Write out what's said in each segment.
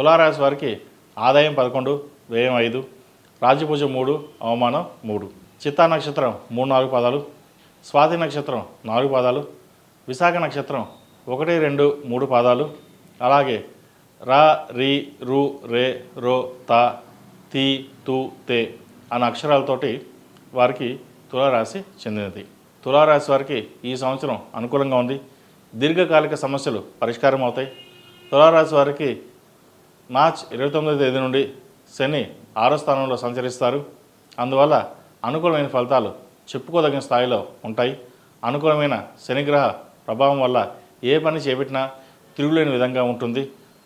తులారాశి వారికి ఆదాయం పదకొండు వ్యయం ఐదు రాజపూజ మూడు అవమానం మూడు. చిత్తా నక్షత్రం మూడు నాలుగు పదాలు స్వాతి నక్షత్రం నాలుగు పాదాలు విశాఖ నక్షత్రం ఒకటి రెండు మూడు పాదాలు. అలాగే రా రి రు రే రో తా తీ తు తే అన్న అక్షరాలతోటి వారికి తులారాశి చెందినది. తులారాశి వారికి ఈ సంవత్సరం అనుకూలంగా ఉంది. దీర్ఘకాలిక సమస్యలు పరిష్కారం అవుతాయి తులారాశి వారికి మార్చ్ ఇరవై తొమ్మిదో తేదీ నుండి శని ఆరో స్థానంలో సంచరిస్తారు. అందువల్ల అనుకూలమైన ఫలితాలు చెప్పుకోదగిన స్థాయిలో ఉంటాయి. అనుకూలమైన శనిగ్రహ ప్రభావం వల్ల ఏ పని చేపట్టినా తిరుగులేని విధంగా ఉంటుంది.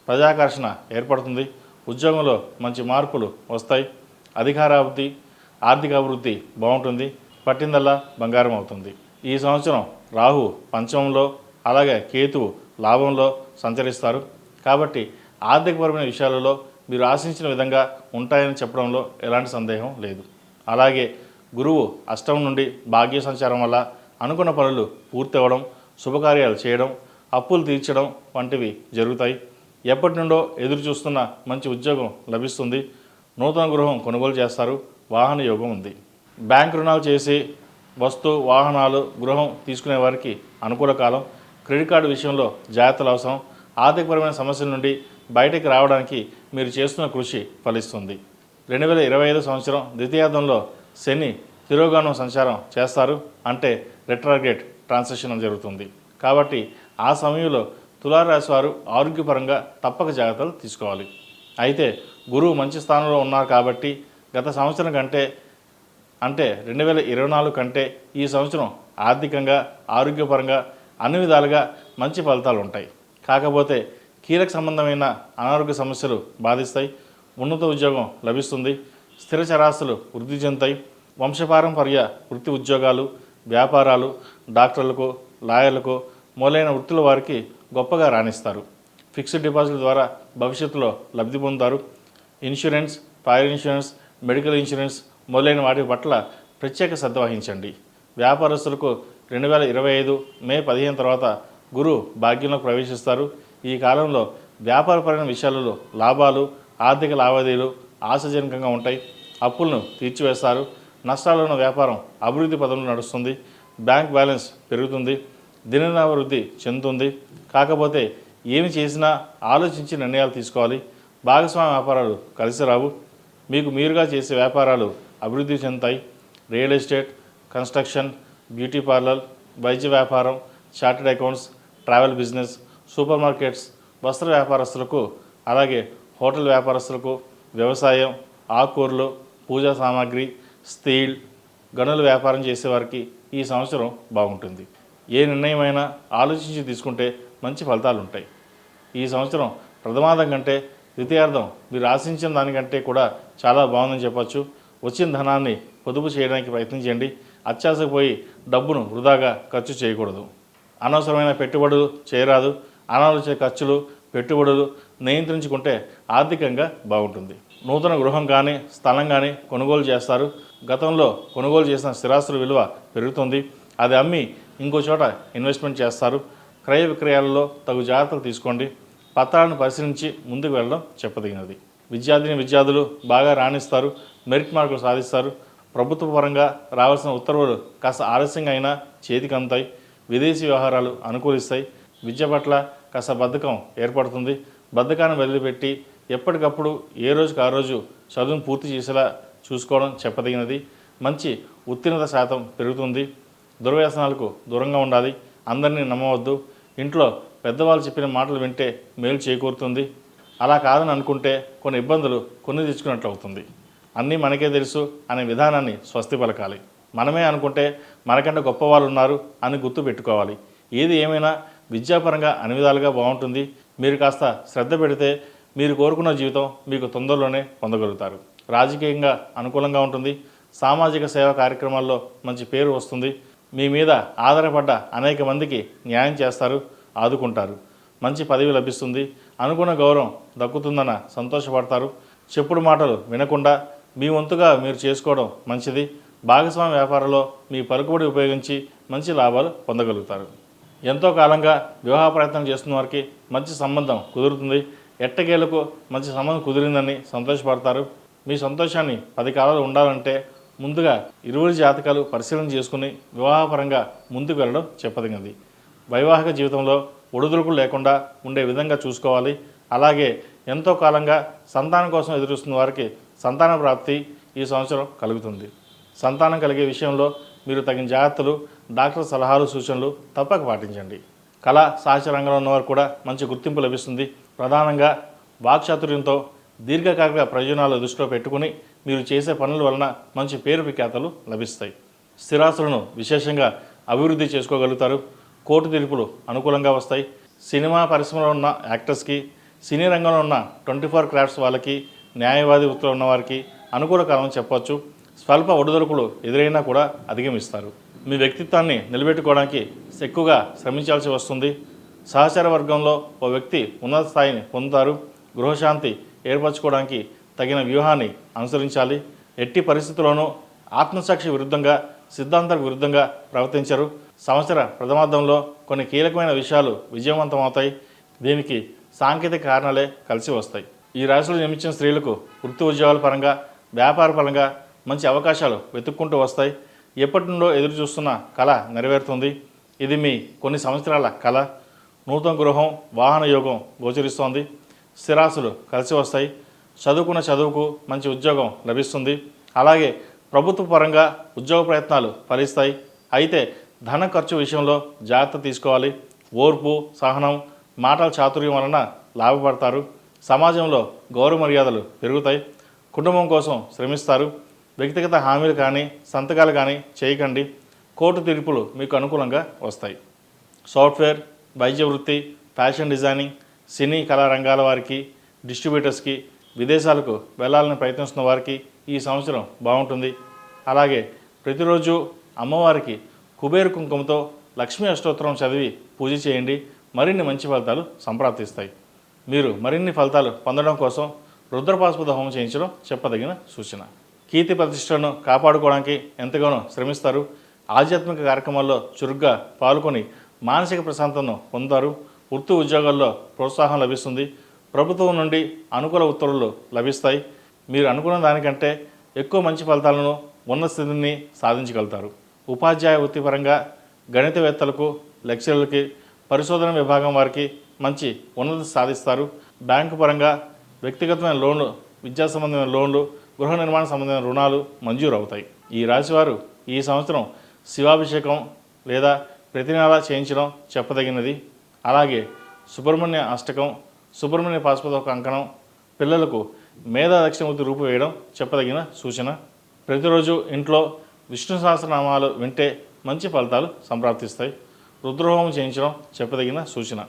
ప్రజాకర్షణ ఏర్పడుతుంది. ఉద్యోగంలో మంచి మార్పులు వస్తాయి. అధికారాభివృద్ధి ఆర్థిక అభివృద్ధి బాగుంటుంది. పట్టిందల్లా బంగారం అవుతుంది. ఈ సంవత్సరం రాహు పంచమంలో అలాగే కేతువు లాభంలో సంచరిస్తారు. కాబట్టి ఆర్థికపరమైన విషయాలలో మీరు ఆశించిన విధంగా ఉంటాయని చెప్పడంలో ఎలాంటి సందేహం లేదు. అలాగే గురువు అష్టం నుండి భాగ్య సంచారం వల్ల అనుకున్న పనులు పూర్తి అవ్వడం శుభకార్యాలు చేయడం అప్పులు తీర్చడం వంటివి జరుగుతాయి. ఎప్పటి నుండో ఎదురు చూస్తున్న మంచి ఉద్యోగం లభిస్తుంది. నూతన గృహం కొనుగోలు చేస్తారు. వాహన యోగం ఉంది. బ్యాంక్ రుణాలు చేసి వస్తు వాహనాలు గృహం తీసుకునే వారికి అనుకూల కాలం. క్రెడిట్ కార్డు విషయంలో జాగ్రత్తలు అవసరం. ఆర్థికపరమైన సమస్యల నుండి బయటకు రావడానికి మీరు చేస్తున్న కృషి ఫలిస్తుంది. రెండు వేల ఇరవై ఐదు సంవత్సరం ద్వితీయార్థంలో శని తిరోగానం సంచారం చేస్తారు అంటే రెట్రాగ్రేట్ ట్రాన్సాక్షన్ జరుగుతుంది. కాబట్టి ఆ సమయంలో తులారాశి వారు ఆరోగ్యపరంగా తప్పక జాగ్రత్తలు తీసుకోవాలి. అయితే గురువు మంచి స్థానంలో ఉన్నారు కాబట్టి గత సంవత్సరం కంటే అంటే రెండు వేల ఇరవై నాలుగు కంటే ఈ సంవత్సరం ఆర్థికంగా ఆరోగ్యపరంగా అన్ని విధాలుగా మంచి ఫలితాలు ఉంటాయి. కాకపోతే కీలక సంబంధమైన అనారోగ్య సమస్యలు బాధిస్తాయి ఉన్నత ఉద్యోగం లభిస్తుంది స్థిర చరాస్తులు వృద్ధి చెందుతాయి వంశపారంపర్య వృత్తి ఉద్యోగాలు వ్యాపారాలు డాక్టర్లకు లాయర్లకు మొదలైన వృత్తుల వారికి గొప్పగా రాణిస్తారు. ఫిక్స్డ్ డిపాజిట్ ద్వారా భవిష్యత్తులో లబ్ధి పొందుతారు. Insurance fire insurance medical insurance మొదలైన వాటి పట్ల ప్రత్యేక శ్రద్ధ వహించండి. వ్యాపారస్తులకు రెండు వేల ఇరవై ఐదు మే పదిహేను తర్వాత గురు భాగ్యంలో ప్రవేశిస్తారు. ఈ కాలంలో వ్యాపారపరమైన విషయాలలో లాభాలు ఆర్థిక లావాదేవీలు ఆశాజనకంగా ఉంటాయి. అప్పులను తీర్చివేస్తారు. నష్టాల్లో ఉన్న వ్యాపారం అభివృద్ధి పదంలో నడుస్తుంది. బ్యాంక్ బ్యాలెన్స్ పెరుగుతుంది. దినదాభివృద్ధి చెందుతుంది. కాకపోతే ఏమి చేసినా ఆలోచించి నిర్ణయాలు తీసుకోవాలి. భాగస్వామ్య వ్యాపారాలు కలిసి రావు. మీకు మీరుగా చేసే వ్యాపారాలు అభివృద్ధి చెందుతాయి. Real estate construction beauty parlour వైద్య వ్యాపారం chartered accounts travel business super markets వస్త్ర వ్యాపారస్తులకు అలాగే హోటల్ వ్యాపారస్తులకు వ్యవసాయం ఆకుకూరలు పూజా సామాగ్రి స్టీల్ గనుల వ్యాపారం చేసేవారికి ఈ సంవత్సరం బాగుంటుంది. ఏ నిర్ణయమైనా ఆలోచించి తీసుకుంటే మంచి ఫలితాలు ఉంటాయి ఈ సంవత్సరం ప్రథమార్థం కంటే ద్వితీయార్థం మీరు ఆశించిన దానికంటే కూడా చాలా బాగుందని చెప్పచ్చు. వచ్చిన ధనాన్ని పొదుపు చేయడానికి ప్రయత్నించండి. అత్యాశకు పోయి డబ్బును వృధాగా ఖర్చు చేయకూడదు. అనవసరమైన పెట్టుబడులు చేయరాదు అనాలోచిత ఖర్చులు పెట్టుబడులు నియంత్రించుకుంటే ఆర్థికంగా బాగుంటుంది. నూతన గృహం కానీ స్థలం కానీ కొనుగోలు చేస్తారు. గతంలో కొనుగోలు చేసిన స్థిరాస్తుల విలువ పెరుగుతుంది. అది అమ్మి ఇంకో చోట ఇన్వెస్ట్మెంట్ చేస్తారు. క్రయ విక్రయాలలో తగు జాగ్రత్తలు తీసుకోండి. పత్రాలను పరిశీలించి ముందుకు వెళ్ళడం చెప్పదగినది. విద్యార్థిని విద్యార్థులు బాగా రాణిస్తారు మెరిట్ మార్కులు సాధిస్తారు. ప్రభుత్వ పరంగా రావాల్సిన ఉత్తర్వులు కాస్త ఆలస్యంగా అయినా చేతికి అందుతాయి. విదేశీ వ్యవహారాలు అనుకూలిస్తాయి. విద్య పట్ల కాస్త బద్ధకం ఏర్పడుతుంది. బద్ధకాన్ని వదిలిపెట్టి ఎప్పటికప్పుడు ఏ రోజుకి ఆ రోజు చదువును పూర్తి చేసేలా చూసుకోవడం చెప్పదగినది. మంచి ఉత్తీర్ణత శాతం పెరుగుతుంది. దుర్వ్యసనాలకు దూరంగా ఉండాలి. అందరినీ నమ్మవద్దు. ఇంట్లో పెద్దవాళ్ళు చెప్పిన మాటలు వింటే మేలు చేకూరుతుంది. అలా కాదని అనుకుంటే కొన్ని ఇబ్బందులు కొన్ని తెచ్చుకున్నట్లు అవుతుంది అన్నీ మనకే తెలుసు అనే విధానాన్ని స్వస్తి పలకాలి. మనమే అనుకుంటే మనకంటే గొప్ప వాళ్ళు ఉన్నారు అని గుర్తు పెట్టుకోవాలి ఏది ఏమైనా విద్యాపరంగా అన్ని విధాలుగా బాగుంటుంది మీరు కాస్త శ్రద్ధ పెడితే మీరు కోరుకున్న జీవితం మీకు తొందరలోనే పొందగలుగుతారు. రాజకీయంగా అనుకూలంగా ఉంటుంది సామాజిక సేవ కార్యక్రమాల్లో మంచి పేరు వస్తుంది మీ మీద ఆధారపడ్డ అనేక మందికి న్యాయం చేస్తారు ఆదుకుంటారు. మంచి పదవి లభిస్తుంది అనుకున్న గౌరవం దక్కుతుందన్న సంతోషపడతారు. చెప్పుడు మాటలు వినకుండా మీ వంతుగా మీరు చేసుకోవడం మంచిది. భాగస్వామి వ్యాపారంలో మీ పలుకుబడి ఉపయోగించి మంచి లాభాలు పొందగలుగుతారు. ఎంతో కాలంగా వివాహ ప్రయత్నం చేస్తున్న వారికి మంచి సంబంధం కుదురుతుంది. ఎట్టకేలకు మంచి సంబంధం కుదిరిందని సంతోషపడతారు. మీ సంతోషాన్ని పది కాలాలు ఉండాలంటే ముందుగా ఇరువురి జాతకాలు పరిశీలన చేసుకుని వివాహపరంగా ముందుకు వెళ్ళడం చెప్పదగినది. వైవాహిక జీవితంలో ఒడిదుడుకులు లేకుండా ఉండే విధంగా చూసుకోవాలి. అలాగే ఎంతో కాలంగా సంతానం కోసం ఎదురుస్తున్న వారికి సంతాన ప్రాప్తి ఈ సంవత్సరం కలుగుతుంది. సంతానం కలిగే విషయంలో మీరు తగిన జాగ్రత్తలు డాక్టర్ సలహాలు సూచనలు తప్పక పాటించండి. కళ సాహిత్య రంగంలో ఉన్నవారు కూడా మంచి గుర్తింపు లభిస్తుంది. ప్రధానంగా వాక్చాతుర్యంతో దీర్ఘకాలిక ప్రయోజనాలు దృష్టిలో పెట్టుకుని మీరు చేసే పనుల వలన మంచి పేరు విఖ్యాతలు లభిస్తాయి. స్థిరాస్తులను విశేషంగా అభివృద్ధి చేసుకోగలుగుతారు. కోర్టు తీర్పులు అనుకూలంగా వస్తాయి. సినిమా పరిశ్రమలో ఉన్న యాక్టర్స్కి సినీ రంగంలో ఉన్న ట్వంటీ ఫోర్ క్రాఫ్ట్స్ వాళ్ళకి న్యాయవాది వృత్తిలో ఉన్న వారికి అనుకూల కాలం చెప్పవచ్చు. స్వల్ప ఒడిదొడుకులు ఎదురైనా కూడా అధిగమిస్తారు. మీ వ్యక్తిత్వాన్ని నిలబెట్టుకోవడానికి ఎక్కువగా శ్రమించాల్సి వస్తుంది. సహచర వర్గంలో ఓ వ్యక్తి ఉన్నత స్థాయిని పొందుతారు. గృహశాంతి ఏర్పరచుకోవడానికి తగిన వ్యూహాన్ని అనుసరించాలి. ఎట్టి పరిస్థితుల్లోనూ ఆత్మసాక్షి విరుద్ధంగా సిద్ధాంతాలకు విరుద్ధంగా ప్రవర్తించరు. సంవత్సర ప్రథమార్థంలో కొన్ని కీలకమైన విషయాలు విజయవంతమవుతాయి. దీనికి సాంకేతిక కారణాలే కలిసి వస్తాయి. ఈ రాశిలో జన్మించిన స్త్రీలకు వృత్తి ఉద్యోగాల పరంగా వ్యాపార పరంగా మంచి అవకాశాలు వెతుక్కుంటూ వస్తాయి. ఎప్పటి నుండో ఎదురు చూస్తున్న కళ నెరవేరుతుంది. ఇది మీ కొన్ని సంవత్సరాల కళ నూతన గృహం వాహన యోగం గోచరిస్తోంది. స్థిరాస్తులు కలిసి వస్తాయి. చదువుకున్న చదువుకు మంచి ఉద్యోగం లభిస్తుంది. అలాగే ప్రభుత్వ పరంగా ఉద్యోగ ప్రయత్నాలు ఫలిస్తాయి. అయితే ధన ఖర్చు విషయంలో జాగ్రత్త తీసుకోవాలి. ఓర్పు సహనం మాటల చాతుర్యం వలన లాభపడతారు. సమాజంలో గౌరవ మర్యాదలు పెరుగుతాయి. కుటుంబం కోసం శ్రమిస్తారు. వ్యక్తిగత హామీలు కానీ సంతకాలు కానీ చేయకండి. కోర్టు తీర్పులు మీకు అనుకూలంగా వస్తాయి. సాఫ్ట్వేర్ వైద్య వృత్తి ఫ్యాషన్ డిజైనింగ్ సినీ కళారంగాల వారికి డిస్ట్రిబ్యూటర్స్కి విదేశాలకు వెళ్ళాలని ప్రయత్నిస్తున్న వారికి ఈ సంవత్సరం బాగుంటుంది. అలాగే ప్రతిరోజు అమ్మవారికి కుబేరు కుంకుమతో లక్ష్మీ అష్టోత్తరం చదివి పూజ చేయండి. మరిన్ని మంచి ఫలితాలు సంప్రాప్తిస్తాయి. మీరు మరిన్ని ఫలితాలు పొందడం కోసం రుద్రపాస్పద హోమం చేయించడం చెప్పదగిన సూచన. కీర్తి ప్రతిష్టలను కాపాడుకోవడానికి ఎంతగానో శ్రమిస్తారు. ఆధ్యాత్మిక కార్యక్రమాల్లో చురుగ్గా పాల్గొని మానసిక ప్రశాంతతను పొందుతారు. వృత్తి ఉద్యోగాల్లో ప్రోత్సాహం లభిస్తుంది. ప్రభుత్వం నుండి అనుకూల ఉత్తర్వులు లభిస్తాయి. మీరు అనుకున్న దానికంటే ఎక్కువ మంచి ఫలితాలను ఉన్న స్థితిని సాధించగలుగుతారు. ఉపాధ్యాయ వృత్తిపరంగా గణితవేత్తలకు లెక్చరర్లకి పరిశోధన విభాగం వారికి మంచి ఉన్నతి సాధిస్తారు. బ్యాంకు పరంగా వ్యక్తిగతమైన లోన్లు విద్యా సంబంధమైన లోన్లు గృహ నిర్మాణ సంబంధమైన రుణాలు మంజూరు అవుతాయి ఈ రాశివారు ఈ సంవత్సరం శివాభిషేకం లేదా ప్రతి నెలా చేయించడం చెప్పదగినది. అలాగే సుబ్రహ్మణ్య అష్టకం సుబ్రహ్మణ్య పాశుపత ఒక అంకణం పిల్లలకు మేధా దక్షిణమూర్తి రూపు వేయడం చెప్పదగిన సూచన. ప్రతిరోజు ఇంట్లో విష్ణు సహస్రనామాలు వింటే మంచి ఫలితాలు సంప్రాప్తిస్తాయి. రుద్రహోమం చేయించడం చెప్పదగిన సూచన.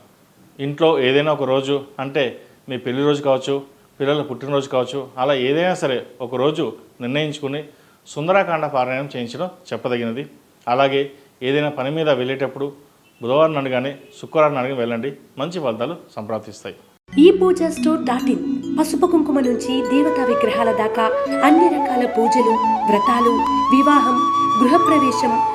ఇంట్లో ఏదైనా ఒక రోజు అంటే మీ పెళ్ళి రోజు కావచ్చు పిల్లల పుట్టినరోజు కావచ్చు అలా ఏదైనా సరే ఒకరోజు నిర్ణయించుకుని సుందరాకాండ పారాయణం చేయించడం చెప్పదగినది. అలాగే ఏదైనా పని మీద వెళ్ళేటప్పుడు బుధవారం నాడు కానీ శుక్రవారం నాడు వెళ్ళండి. మంచి ఫలితాలు సంప్రాప్తిస్తాయి. ఈ పూజ స్టోర్ డాట్ ఇన్ పసుపు కుంకుమ నుంచి దేవతా విగ్రహాల దాకా అన్ని రకాల పూజలు వ్రతాలు వివాహం గృహప్రవేశం